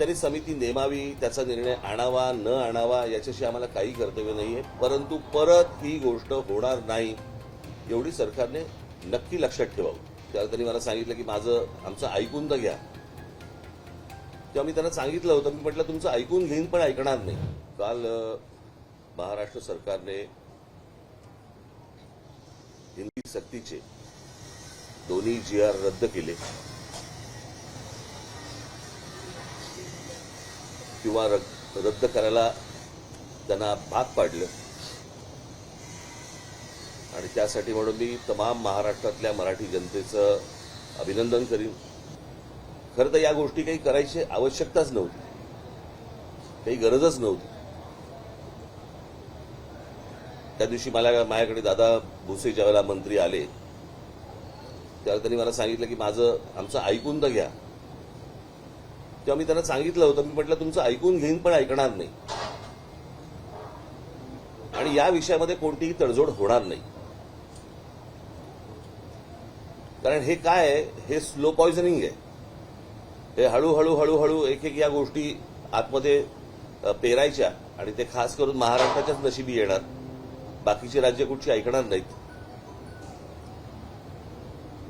त्यांनी समिती नेमावी त्याचा निर्णय आणावा न आणावा याच्याशी आम्हाला काही कर्तव्य नाहीये. परंतु परत ही गोष्ट होणार नाही एवढी सरकारने नक्की लक्षात ठेवावं. त्याला त्यांनी मला सांगितलं की माझं आमचं ऐकून तर घ्या. तेव्हा मी त्यांना सांगितलं होतं मी म्हटलं तुमचं ऐकून घेईन पण ऐकणार नाही. काल महाराष्ट्र सरकारने हिंदी सक्तीचे दोन्ही जी आर रद्द केले. किंवा रद- रद्द करायला त्यांना भाग पाडलं. आणि त्यासाठी म्हणून मी तमाम महाराष्ट्रातल्या मराठी जनतेचं अभिनंदन करीन. खरं तर या गोष्टी काही करायची आवश्यकताच नव्हती. काही गरजच नव्हती. त्या दिवशी मला माझ्याकडे दादा भुसे ज्यावेळेला मंत्री आले त्यावेळेला त्यांनी मला सांगितलं की माझं आमचं ऐकून तर घ्या. तेव्हा मी त्यांना सांगितलं होतं. मी म्हटलं तुमचं ऐकून घेईन पण ऐकणार नाही. आणि या विषयामध्ये कोणतीही तडजोड होणार नाही. कारण हे काय आहे? हे स्लो पॉइझनिंग आहे. हे हळूहळू हळूहळू एक एक या गोष्टी आतमध्ये पेरायच्या आणि ते खास करून महाराष्ट्राच्याच नशिबी येणार. बाकीची राज्य कुठची ऐकणार नाहीत.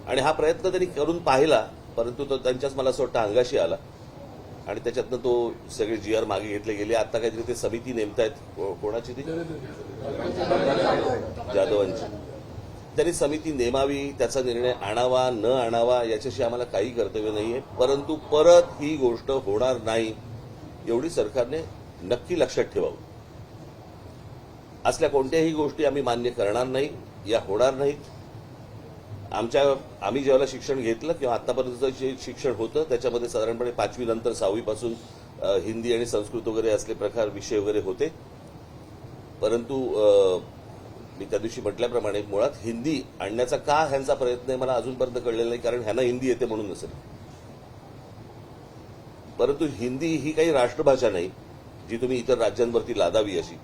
आणि हा प्रयत्न त्यांनी करून पाहिला परंतु तो त्यांच्याच मला असं वाटतं अंगाशी आला. आणि त्याच्यातनं तो सगळे जी आर मागे घेतले गेले. आता काहीतरी ते समिती नेमतायत. को- कोणाची ती? जाधवांची. त्यांनी समिती नेमावी त्याचा निर्णय आणावा न आणावा याच्याशी आम्हाला काही कर्तव्य नाहीये. परंतु परत ही गोष्ट होणार नाही एवढी सरकारने नक्की लक्षात ठेवावं. असल्या कोणत्याही गोष्टी आम्ही मान्य करणार नाही या होणार नाहीत. आमच्या आम्ही ज्यावेळेला शिक्षण घेतलं किंवा आत्तापर्यंतचं जे शिक्षण होतं त्याच्यामध्ये साधारणपणे पाचवीनंतर सहावीपासून हिंदी आणि संस्कृत वगैरे असले प्रकार विषय वगैरे होते. परंतु मी त्या दिवशी म्हटल्याप्रमाणे मुळात हिंदी आणण्याचा का ह्यांचा प्रयत्न आहे मला अजूनपर्यंत कळलेला नाही कारण ह्यांना हिंदी येते म्हणून नसेल. परंतु हिंदी ही काही राष्ट्रभाषा नाही जी तुम्ही इतर राज्यांवरती लादावी अशी.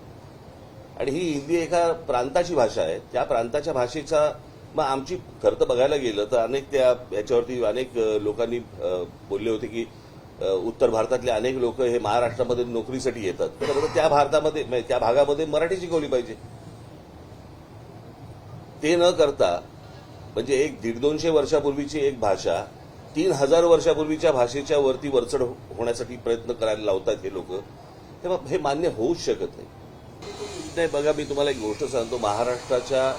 आणि ही हिंदी एका प्रांताची भाषा आहे. त्या प्रांताच्या भाषेचा मग आमची खरं तर बघायला गेलं तर अनेक त्या याच्यावरती अनेक लोकांनी बोलले होते की उत्तर भारतातले अनेक लोक हे महाराष्ट्रामध्ये नोकरीसाठी येतात. खरं तर त्या भारतामध्ये त्या भागामध्ये मराठी शिकवली पाहिजे. ते न करता म्हणजे एक दीड दोनशे वर्षापूर्वीची एक भाषा तीन हजार वर्षापूर्वीच्या भाषेच्या वरती वरचढ हो, होण्यासाठी प्रयत्न करायला लावतात हे लोक तेव्हा हे मान्य होऊच शकत नाही. नाही बघा मी तुम्हाला एक गोष्ट सांगतो. महाराष्ट्राच्या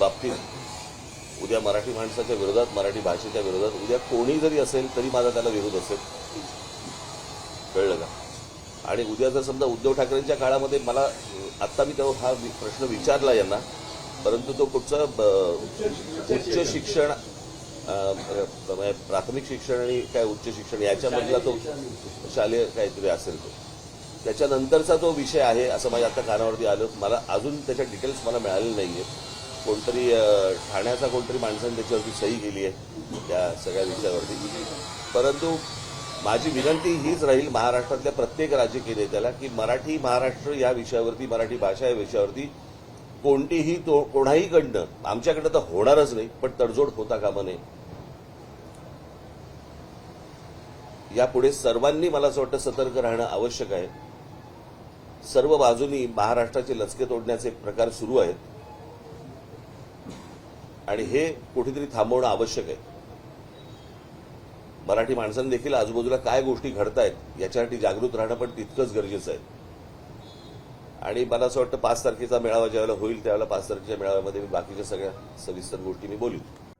बाबतीत उद्या मराठी माणसाच्या विरोधात मराठी भाषेच्या विरोधात उद्या कोणी जरी असेल तरी माझा त्याला विरोध असेल. कळलं का? आणि उद्या जर समजा उद्धव ठाकरेंच्या काळामध्ये मला आत्ता मी तेव्हा हा प्रश्न विचारला यांना परंतु तो कुठचा उच्च शिक्षण म्हणजे प्राथमिक शिक्षण आणि काय उच्च शिक्षण याच्यामधला तो शालेय काहीतरी असेल तो. त्याच्यानंतरचा तो विषय आहे असं माझ्या आता कानावरती आलं. मला अजून त्याच्या डिटेल्स मला मिळालेले नाहीये. कोणतरी ठाण्याचा कोणतरी माणसाने त्याच्यावरती सही केली आहे त्या सगळ्या विषयावरती. परंतु माझी विनंती हीच राहील महाराष्ट्रातल्या प्रत्येक राजकीय नेत्याला की मराठी महाराष्ट्र या विषयावरती मराठी भाषा या विषयावरती कोणतीही तो कोणाहीकडनं आमच्याकडनं तर होणारच नाही पण तडजोड होता कामा नये. यापुढे सर्वांनी मला असं वाटतं सतर्क राहणं आवश्यक आहे. सर्व बाजूनी महाराष्ट्राचे लचके तोडण्याचे प्रकार सुरू आहेत. आणि हे कुठेतरी थांबवणं आवश्यक आहे. मराठी माणसांनी देखील आजूबाजूला काय गोष्टी घडतायत याच्यासाठी जागृत राहणं पण तितकंच गरजेचं आहे. आणि मला असं वाटतं पाच तारखेचा मेळावा ज्यावेळेला होईल त्यावेळेला पाच तारखेच्या मेळाव्यामध्ये मी बाकीच्या सगळ्या सविस्तर गोष्टी मी बोलीन.